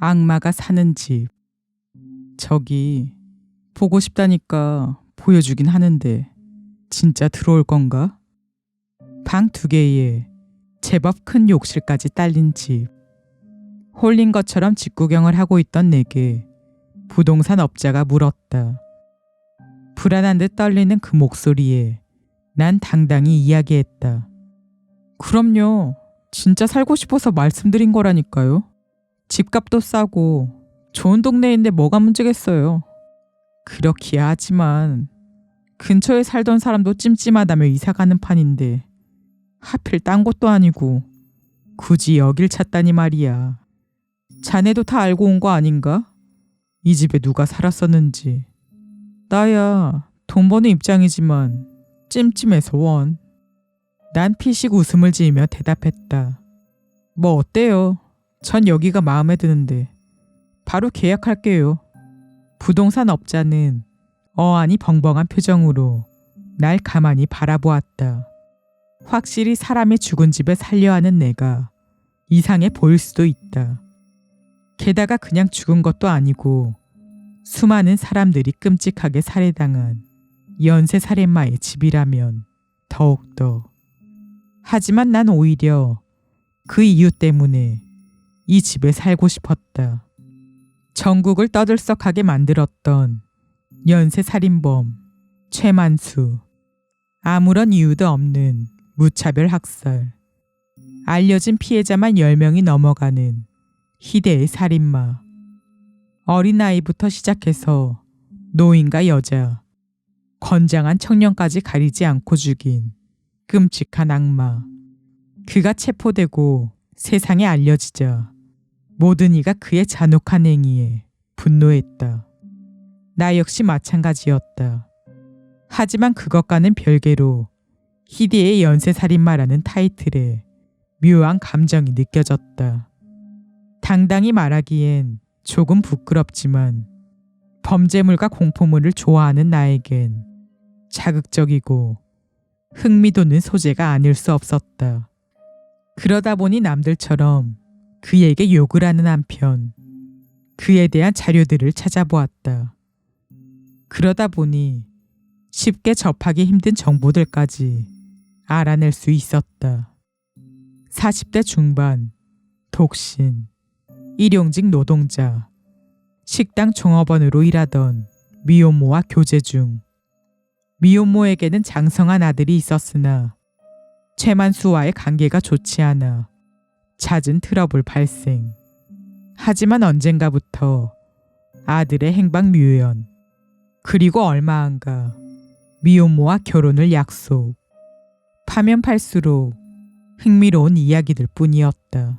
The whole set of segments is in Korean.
악마가 사는 집. 저기 보고 싶다니까 보여주긴 하는데 진짜 들어올 건가? 방 두 개에 제법 큰 욕실까지 딸린 집. 홀린 것처럼 집 구경을 하고 있던 내게 부동산 업자가 물었다. 불안한 듯 떨리는 그 목소리에 난 당당히 이야기했다. 그럼요. 진짜 살고 싶어서 말씀드린 거라니까요. 집값도 싸고 좋은 동네인데 뭐가 문제겠어요. 그렇기야 하지만 근처에 살던 사람도 찜찜하다며 이사 가는 판인데 하필 딴 곳도 아니고 굳이 여길 찾다니 말이야. 자네도 다 알고 온 거 아닌가? 이 집에 누가 살았었는지. 나야 돈 버는 입장이지만 찜찜해서 원. 난 피식 웃음을 지으며 대답했다. 뭐 어때요? 전 여기가 마음에 드는데 바로 계약할게요. 부동산 업자는 어안이 벙벙한 표정으로 날 가만히 바라보았다. 확실히 사람의 죽은 집에 살려 하는 내가 이상해 보일 수도 있다. 게다가 그냥 죽은 것도 아니고 수많은 사람들이 끔찍하게 살해당한 연쇄 살인마의 집이라면 더욱더. 하지만 난 오히려 그 이유 때문에 이 집에 살고 싶었다. 전국을 떠들썩하게 만들었던 연쇄 살인범 최만수. 아무런 이유도 없는 무차별 학살. 알려진 피해자만 10명이 넘어가는 희대의 살인마. 어린아이부터 시작해서 노인과 여자, 건장한 청년까지 가리지 않고 죽인 끔찍한 악마. 그가 체포되고 세상에 알려지자 모든 이가 그의 잔혹한 행위에 분노했다. 나 역시 마찬가지였다. 하지만 그것과는 별개로 희대의 연쇄살인마라는 타이틀에 묘한 감정이 느껴졌다. 당당히 말하기엔 조금 부끄럽지만 범죄물과 공포물을 좋아하는 나에겐 자극적이고 흥미돋는 소재가 아닐 수 없었다. 그러다 보니 남들처럼 그에게 욕을 하는 한편 그에 대한 자료들을 찾아보았다. 그러다 보니 쉽게 접하기 힘든 정보들까지 알아낼 수 있었다. 40대 중반, 독신, 일용직 노동자, 식당 종업원으로 일하던 미혼모와 교제 중. 미혼모에게는 장성한 아들이 있었으나 최만수와의 관계가 좋지 않아 잦은 트러블 발생. 하지만 언젠가부터 아들의 행방 묘연, 그리고 얼마 안가 미혼모와 결혼을 약속. 파면 팔수록 흥미로운 이야기들 뿐이었다.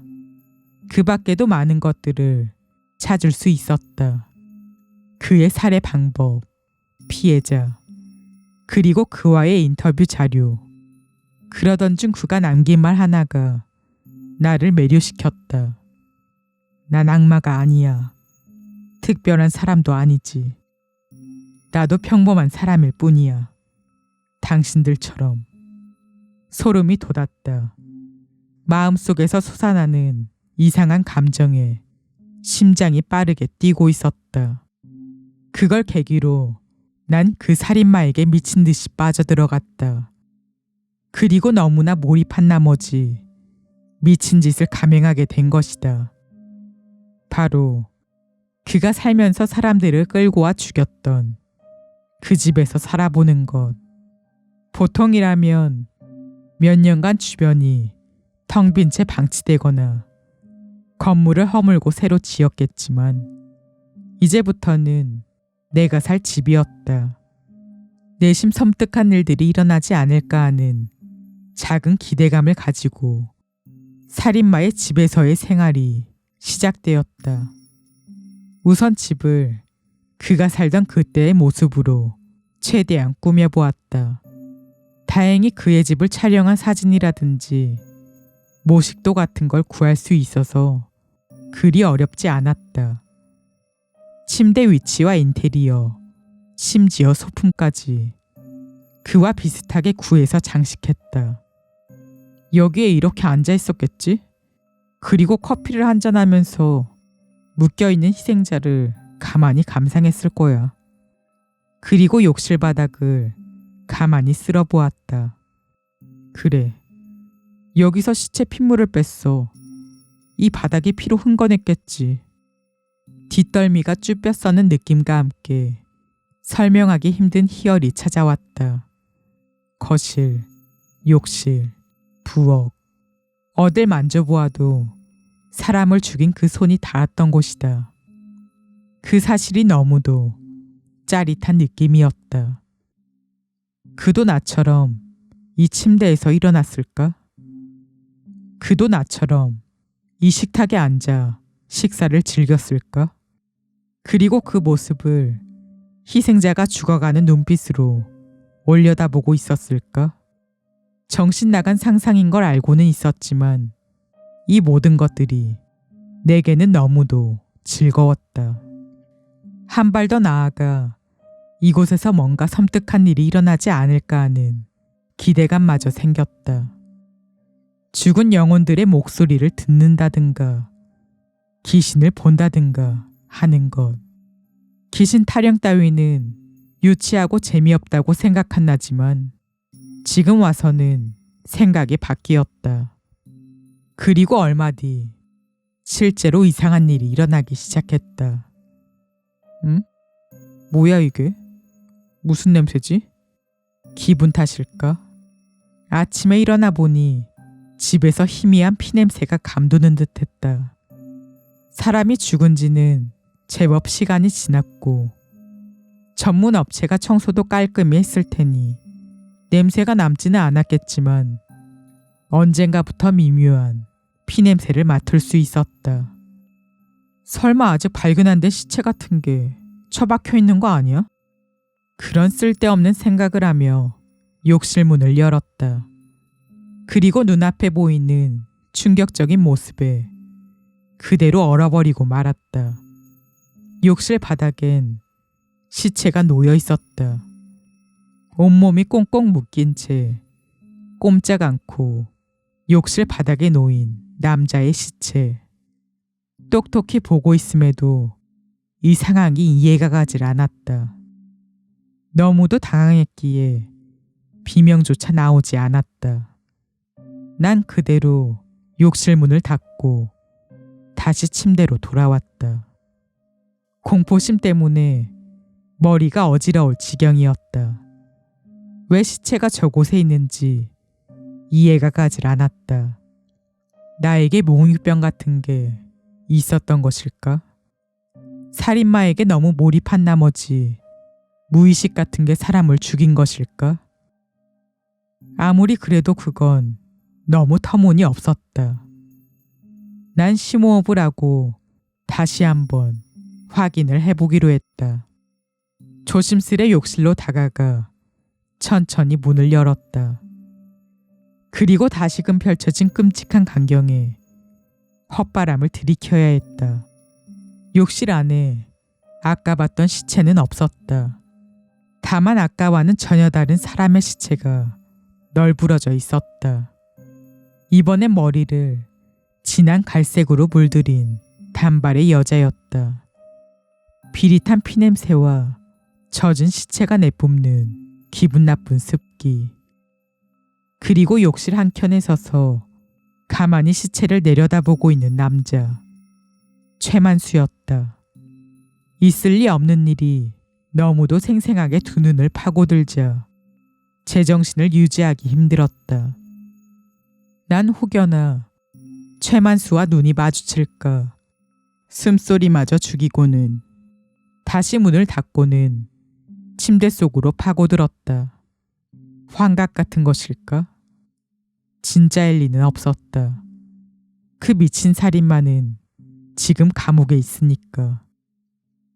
그 밖에도 많은 것들을 찾을 수 있었다. 그의 살해 방법, 피해자, 그리고 그와의 인터뷰 자료. 그러던 중 그가 남긴 말 하나가 나를 매료시켰다. 난 악마가 아니야. 특별한 사람도 아니지. 나도 평범한 사람일 뿐이야. 당신들처럼. 소름이 돋았다. 마음속에서 솟아나는 이상한 감정에 심장이 빠르게 뛰고 있었다. 그걸 계기로 난 그 살인마에게 미친 듯이 빠져들어갔다. 그리고 너무나 몰입한 나머지 미친 짓을 감행하게 된 것이다. 바로 그가 살면서 사람들을 끌고 와 죽였던 그 집에서 살아보는 것. 보통이라면 몇 년간 주변이 텅 빈 채 방치되거나 건물을 허물고 새로 지었겠지만 이제부터는 내가 살 집이었다. 내심 섬뜩한 일들이 일어나지 않을까 하는 작은 기대감을 가지고 살인마의 집에서의 생활이 시작되었다. 우선 집을 그가 살던 그때의 모습으로 최대한 꾸며보았다. 다행히 그의 집을 촬영한 사진이라든지 모식도 같은 걸 구할 수 있어서 그리 어렵지 않았다. 침대 위치와 인테리어, 심지어 소품까지 그와 비슷하게 구해서 장식했다. 여기에 이렇게 앉아 있었겠지? 그리고 커피를 한잔하면서 묶여있는 희생자를 가만히 감상했을 거야. 그리고 욕실 바닥을 가만히 쓸어 보았다. 그래. 여기서 시체 핏물을 뺐어. 이 바닥이 피로 흥건했겠지. 뒷덜미가 쭈뼛 써는 느낌과 함께 설명하기 힘든 희열이 찾아왔다. 거실, 욕실, 부엌. 어딜 만져보아도 사람을 죽인 그 손이 닿았던 곳이다. 그 사실이 너무도 짜릿한 느낌이었다. 그도 나처럼 이 침대에서 일어났을까? 그도 나처럼 이 식탁에 앉아 식사를 즐겼을까? 그리고 그 모습을 희생자가 죽어가는 눈빛으로 올려다보고 있었을까? 정신 나간 상상인 걸 알고는 있었지만 이 모든 것들이 내게는 너무도 즐거웠다. 한 발 더 나아가 이곳에서 뭔가 섬뜩한 일이 일어나지 않을까 하는 기대감마저 생겼다. 죽은 영혼들의 목소리를 듣는다든가 귀신을 본다든가 하는 것. 귀신 타령 따위는 유치하고 재미없다고 생각한나지만 지금 와서는 생각이 바뀌었다. 그리고 얼마 뒤 실제로 이상한 일이 일어나기 시작했다. 응? 뭐야 이게? 무슨 냄새지? 기분 탓일까? 아침에 일어나 보니 집에서 희미한 피냄새가 감도는 듯 했다. 사람이 죽은 지는 제법 시간이 지났고 전문 업체가 청소도 깔끔히 했을 테니 냄새가 남지는 않았겠지만 언젠가부터 미묘한 피냄새를 맡을 수 있었다. 설마 아직 발견한 데 시체 같은 게 처박혀 있는 거 아니야? 그런 쓸데없는 생각을 하며 욕실 문을 열었다. 그리고 눈앞에 보이는 충격적인 모습에 그대로 얼어버리고 말았다. 욕실 바닥엔 시체가 놓여 있었다. 온몸이 꽁꽁 묶인 채 꼼짝 않고 욕실 바닥에 놓인 남자의 시체. 똑똑히 보고 있음에도 이 상황이 이해가 가질 않았다. 너무도 당황했기에 비명조차 나오지 않았다. 난 그대로 욕실 문을 닫고 다시 침대로 돌아왔다. 공포심 때문에 머리가 어지러울 지경이었다. 왜 시체가 저곳에 있는지 이해가 가질 않았다. 나에게 몽유병 같은 게 있었던 것일까? 살인마에게 너무 몰입한 나머지 무의식 같은 게 사람을 죽인 것일까? 아무리 그래도 그건 너무 터무니 없었다. 난 심호흡을 하고 다시 한번 확인을 해보기로 했다. 조심스레 욕실로 다가가 천천히 문을 열었다. 그리고 다시금 펼쳐진 끔찍한 광경에 헛바람을 들이켜야 했다. 욕실 안에 아까 봤던 시체는 없었다. 다만 아까와는 전혀 다른 사람의 시체가 널브러져 있었다. 이번엔 머리를 진한 갈색으로 물들인 단발의 여자였다. 비릿한 피냄새와 젖은 시체가 내뿜는 기분 나쁜 습기. 그리고 욕실 한켠에 서서 가만히 시체를 내려다보고 있는 남자. 최만수였다. 있을 리 없는 일이 너무도 생생하게 두 눈을 파고들자 제정신을 유지하기 힘들었다. 난 혹여나 최만수와 눈이 마주칠까 숨소리마저 죽이고는 다시 문을 닫고는 침대 속으로 파고들었다. 환각 같은 것일까? 진짜일 리는 없었다. 그 미친 살인마는 지금 감옥에 있으니까.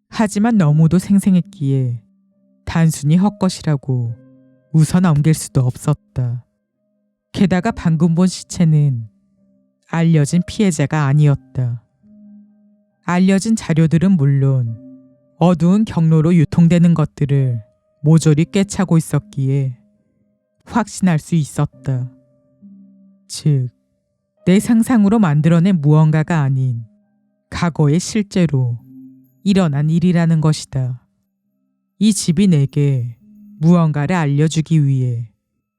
하지만 너무도 생생했기에 단순히 헛것이라고 웃어 넘길 수도 없었다. 게다가 방금 본 시체는 알려진 피해자가 아니었다. 알려진 자료들은 물론 어두운 경로로 유통되는 것들을 모조리 꿰차고 있었기에 확신할 수 있었다. 즉, 즉, 내 상상으로 만들어낸 무언가가 아닌 과거에 실제로 일어난 일이라는 것이다. 이 집이 내게 무언가를 알려주기 위해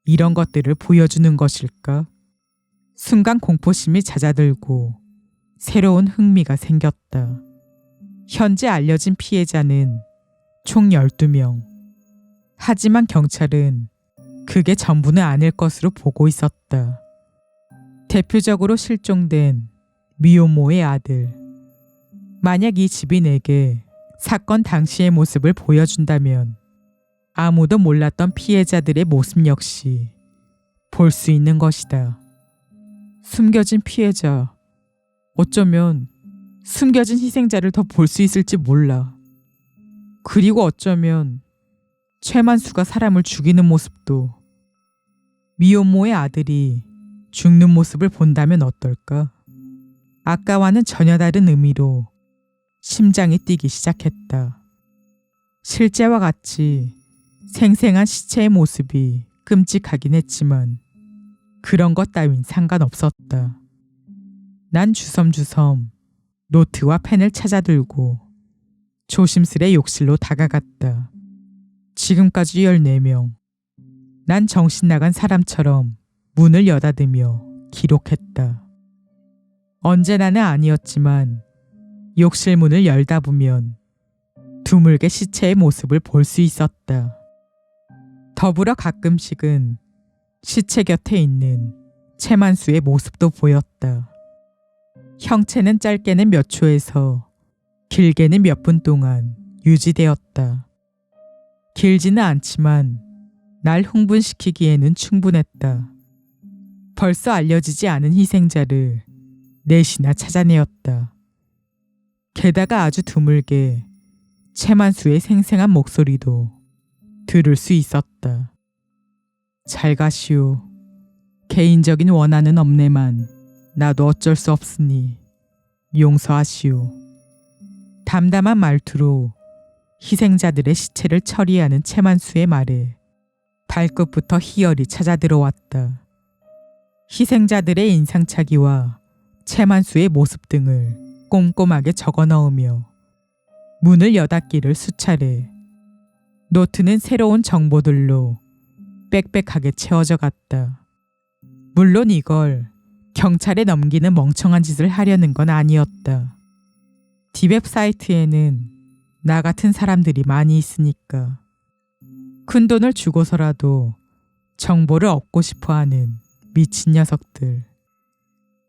이런 것들을 보여주는 것일까? 순간 공포심이 잦아들고 새로운 흥미가 생겼다. 현재 알려진 피해자는 총 12명. 하지만 경찰은 그게 전부는 아닐 것으로 보고 있었다. 대표적으로 실종된 미혼모의 아들. 만약 이 집이 내게 사건 당시의 모습을 보여준다면 아무도 몰랐던 피해자들의 모습 역시 볼 수 있는 것이다. 숨겨진 피해자. 어쩌면 숨겨진 희생자를 더 볼 수 있을지 몰라. 그리고 어쩌면 최만수가 사람을 죽이는 모습도 미혼모의 아들이 죽는 모습을 본다면 어떨까? 아까와는 전혀 다른 의미로 심장이 뛰기 시작했다. 실제와 같이 생생한 시체의 모습이 끔찍하긴 했지만 그런 것 따윈 상관없었다. 난 주섬주섬 노트와 펜을 찾아들고 조심스레 욕실로 다가갔다. 지금까지 14명. 난 정신 나간 사람처럼 문을 여닫으며 기록했다. 언제나는 아니었지만 욕실 문을 열다 보면 드물게 시체의 모습을 볼 수 있었다. 더불어 가끔씩은 시체 곁에 있는 채만수의 모습도 보였다. 형체는 짧게는 몇 초에서 길게는 몇 분 동안 유지되었다. 길지는 않지만 날 흥분시키기에는 충분했다. 벌써 알려지지 않은 희생자를 넷이나 찾아내었다. 게다가 아주 드물게 채만수의 생생한 목소리도 들을 수 있었다. 잘 가시오. 개인적인 원한은 없네만 나도 어쩔 수 없으니 용서하시오. 담담한 말투로 희생자들의 시체를 처리하는 채만수의 말에 발끝부터 희열이 찾아 들어왔다. 희생자들의 인상착의와 채만수의 모습 등을 꼼꼼하게 적어 넣으며 문을 여닫기를 수차례 노트는 새로운 정보들로 빽빽하게 채워져 갔다. 물론 이걸 경찰에 넘기는 멍청한 짓을 하려는 건 아니었다. 디웹 사이트에는 나 같은 사람들이 많이 있으니까. 큰 돈을 주고서라도 정보를 얻고 싶어 하는 미친 녀석들.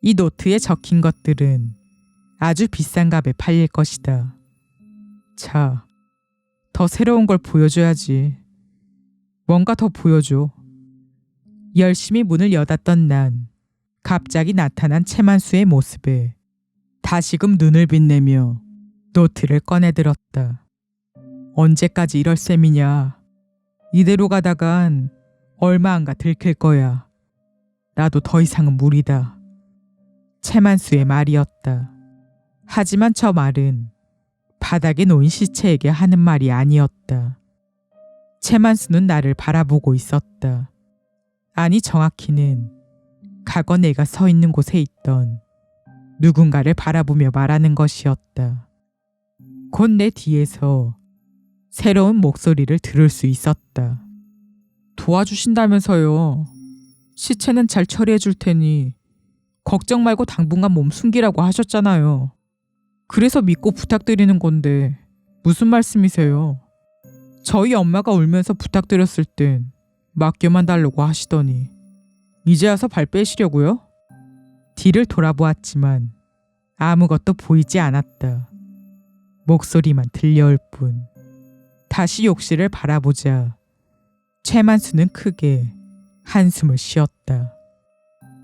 이 노트에 적힌 것들은 아주 비싼 값에 팔릴 것이다. 자, 더 새로운 걸 보여줘야지. 뭔가 더 보여줘. 열심히 문을 여닫던 난 갑자기 나타난 채만수의 모습에 다시금 눈을 빛내며 노트를 꺼내들었다. 언제까지 이럴 셈이냐. 이대로 가다간 얼마 안가 들킬 거야. 나도 더 이상은 무리다. 채만수의 말이었다. 하지만 저 말은 바닥에 놓인 시체에게 하는 말이 아니었다. 채만수는 나를 바라보고 있었다. 아니 정확히는 과거 내가 서 있는 곳에 있던 누군가를 바라보며 말하는 것이었다. 곧 내 뒤에서 새로운 목소리를 들을 수 있었다. 도와주신다면서요. 시체는 잘 처리해 줄 테니 걱정 말고 당분간 몸 숨기라고 하셨잖아요. 그래서 믿고 부탁드리는 건데 무슨 말씀이세요? 저희 엄마가 울면서 부탁드렸을 땐 맡겨만 달라고 하시더니 이제 와서 발 빼시려고요? 뒤를 돌아보았지만 아무것도 보이지 않았다. 목소리만 들려올 뿐. 다시 욕실을 바라보자 최만수는 크게 한숨을 쉬었다.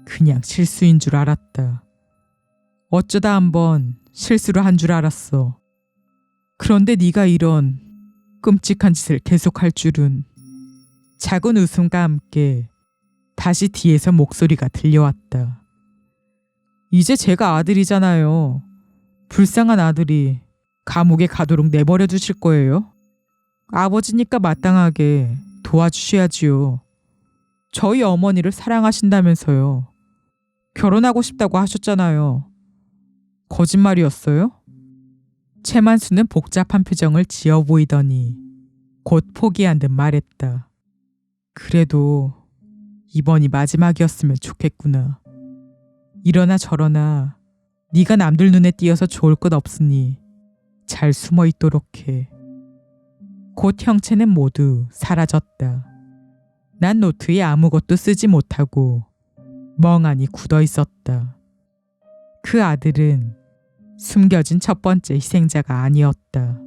그냥 실수인 줄 알았다. 어쩌다 한번 실수를 한 줄 알았어. 그런데 네가 이런 끔찍한 짓을 계속할 줄은 작은 웃음과 함께 다시 뒤에서 목소리가 들려왔다. 이제 제가 아들이잖아요. 불쌍한 아들이 감옥에 가도록 내버려 두실 거예요? 아버지니까 마땅하게 도와주셔야지요. 저희 어머니를 사랑하신다면서요. 결혼하고 싶다고 하셨잖아요. 거짓말이었어요? 최만수는 복잡한 표정을 지어 보이더니 곧 포기한 듯 말했다. 그래도 이번이 마지막이었으면 좋겠구나. 이러나 저러나 네가 남들 눈에 띄어서 좋을 것 없으니 잘 숨어 있도록 해. 곧 형체는 모두 사라졌다. 난 노트에 아무것도 쓰지 못하고 멍하니 굳어 있었다. 그 아들은 숨겨진 첫 번째 희생자가 아니었다.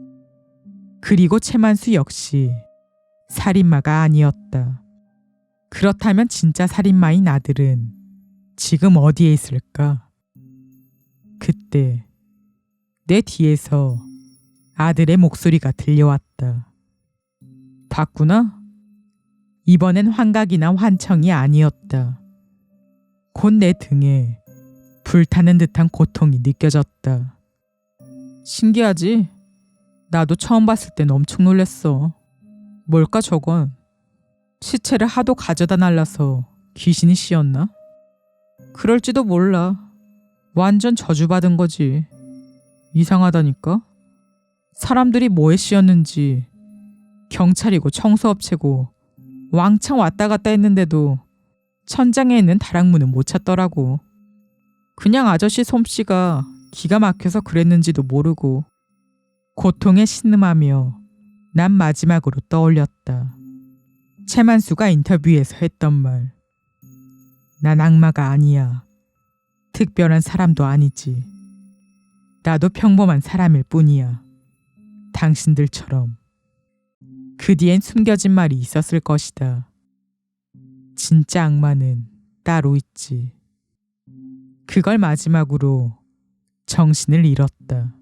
그리고 최만수 역시 살인마가 아니었다. 그렇다면 진짜 살인마인 아들은 지금 어디에 있을까? 그때 내 뒤에서 아들의 목소리가 들려왔다. 봤구나? 이번엔 환각이나 환청이 아니었다. 곧 내 등에 불타는 듯한 고통이 느껴졌다. 신기하지? 나도 처음 봤을 땐 엄청 놀랬어. 뭘까 저건? 시체를 하도 가져다 날라서 귀신이 씌었나? 그럴지도 몰라. 완전 저주받은 거지. 이상하다니까? 사람들이 뭐에 씌었는지 경찰이고 청소업체고 왕창 왔다 갔다 했는데도 천장에 있는 다락문은 못 찾더라고. 그냥 아저씨 솜씨가 기가 막혀서 그랬는지도 모르고 고통에 신음하며 난 마지막으로 떠올렸다. 최만수가 인터뷰에서 했던 말. 난 악마가 아니야. 특별한 사람도 아니지. 나도 평범한 사람일 뿐이야. 당신들처럼. 그 뒤엔 숨겨진 말이 있었을 것이다. 진짜 악마는 따로 있지. 그걸 마지막으로 정신을 잃었다.